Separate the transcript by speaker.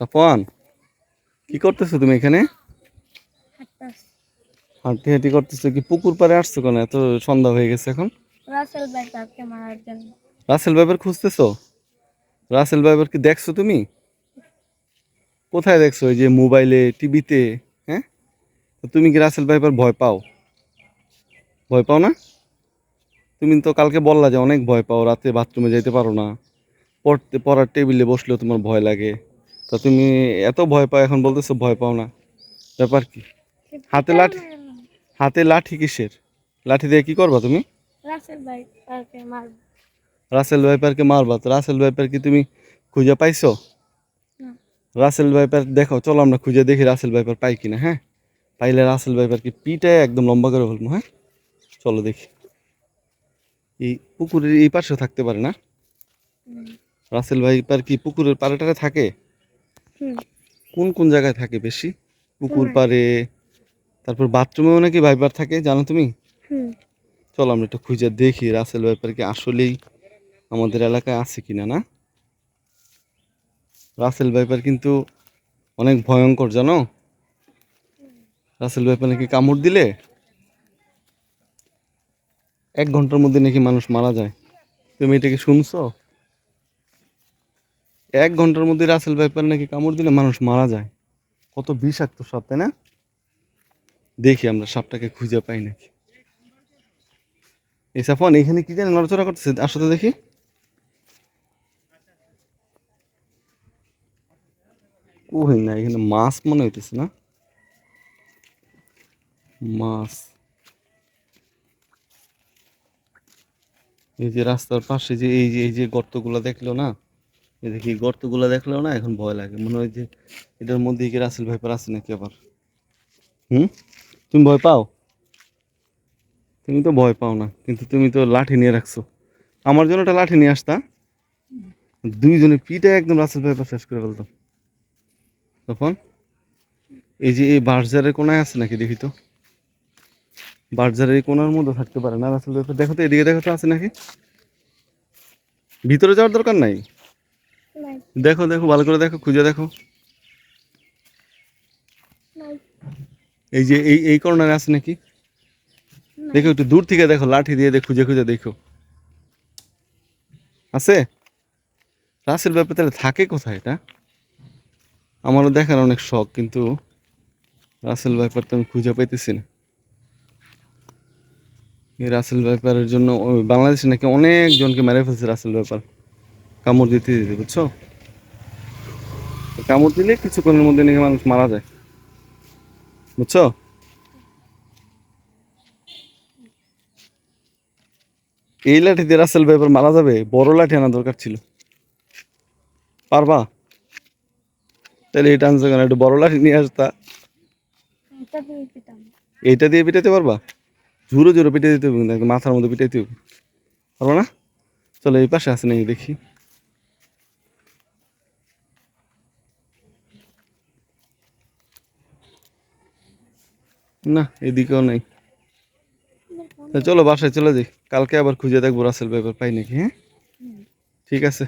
Speaker 1: সাফওয়ান কি করতেছো তুমি এখানে। হাঁটি হাঁটি করতেছো কি? পুকুর পাড়ে আসছো কেন? এত সন্ধ্যা হয়ে গেছে এখন।
Speaker 2: রাসেল ভাই তাকে মারার জন্য।
Speaker 1: রাসেল ভাইবার খুঁজতেছো? রাসেল ভাইবার কি দেখছ তুমি? কোথায় দেখছ এই যে মোবাইলে টিভিতে? হ্যাঁ? তুমি কি রাসেল ভাইবার ভয় পাও? ভয় পাও না? তুমি তো কালকে বললা যে অনেক ভয় পাও রাতে বাথরুমে যেতে পারো না। পড়তে পড়ার টেবিলে বসলেও তোমার ভয় লাগে। তো তুমি এত ভয় পাও এখন বলতেছো ভয় পাও না। ব্যাপার কি? হাতে লাঠি হাতে লাঠি কিসের? লাঠি দিয়ে কি করবা তুমি?
Speaker 2: রাসেল ভাই মারব।
Speaker 1: রাসেল ভাইপারকে মারবা। তো রাসেল ভাইপার কি তুমি খুঁজে পাইছো। রাসেল ভাইপার দেখো চলো আমরা খুঁজে দেখি রাসেল ভাইপার পাই কিনা হ্যাঁ? পাইলে রাসেল ভাইপার কি পিটায় একদম লম্বা করে ফেলব হ্যাঁ? চলো দেখি। এই পুকুরের এই পাশেও থাকতে পারে না। রাসেল ভাইপার কি পুকুরের পাড়েটারে থাকে? কোন কোন জায়গায় থাকে বেশি? পুকুর। পাড়ে? তারপর বাথরুমেও নাকি ভাইপার থাকে জানো তুমি? চলো আমরা একটু খুঁজে দেখি রাসেল ভাইপার কি আসলেই আমাদের এলাকায় আছে কিনা না? রাসেল ভাইপার কিন্তু অনেক ভয়ঙ্কর জানো? রাসেল ভাইপার নাকি কামড় দিলে? এক ঘণ্টার মধ্যে নাকি মানুষ মারা যায়। তুমি এটা কি শুনছো? এক ঘণ্টার মধ্যে রাসেল ভাইপার নাকি কামড় দিলে মানুষ মারা যায়। কত বিষাক্ত সাপ, তাই না? দেখি আমরা সাপটাকে খুঁজে পাই নাকি। এই সাফন এখানে কি জানি নড়াচড়া করতেছে। আসো তো দেখি। ওই না, এখানে মাছ মনে হইতেছে না? মাছ। এই যে রাস্তার পাশে যে, এই যে এই যে গর্তগুলো দেখল না? দেখি গর্তগুলো দেখলেও না এখন ভয় লাগে। মনে হয় যে এটার মধ্যে কি রাসেল ভাইপার আছে নাকি আবার? হুম? তুমি ভয় পাও? তুমি তো ভয় পাও না, কিন্তু তুমি তো লাঠি নিয়ে রাখছো। আমার জন্য একটা লাঠি নিয়ে আসতা। দুইজনে পিঠে একদম রাসেল ভাইপার শেষ করে ফেলতাম তখন? এই যে এই বার্জারের কোনায় আছে নাকি দেখি তো? বার্জারের কোনার মধ্যে থাকতে পারে না রাসেল ভাইপার। দেখো তো এদিকে, দেখো তো আছে নাকি? ভিতরে যাওয়ার দরকার নাই? দেখো দেখো ভালো করে দেখো খুঁজে দেখো। এই যে এই এই কর্নারে আছে নাকি? দেখো একটু দূর থেকে দেখো লাঠি দিয়ে দেখো খুঁজে খুঁজে দেখো। আছে? রাসেল ব্যাপার তাহলে থাকে কোথায় এটা? আমারও দেখার অনেক শখ কিন্তু রাসেল ব্যাপার তো আমি খুঁজে পাইতেছি না। এই রাসেল ব্যাপারের জন্য বাংলাদেশে নাকি অনেকজনকে মেরে ফেলছে রাসেল ব্যাপার। কামড় দিতে দিতে বুঝছ? কামড় দিলে কিছুক্ষণের মধ্যে নাকি মানুষ মারা যায়। বুঝছ? এই লাঠি দিয়ে রাসেল ভাইপার মারা যাবে বড় লাঠি আনা দরকার ছিল। পারবা? তাহলে এটা আনছো কেন? একটু বড় লাঠি নিয়ে আসতা এইটা দিয়ে পিটাতে পারবা? ঝুরো ঝুরো পিটে দিতে হবে মাথার মধ্যে পিটাইতে হবে। পারবা না? চলো এই পাশে আছে নাকি দেখি। না এদিকেও নেই। চলো বাসায় চলে যাই। কালকে আবার খুঁজে দেখব রাসেল ব্যাপার পাই নাকি হ্যাঁ? ঠিক আছে।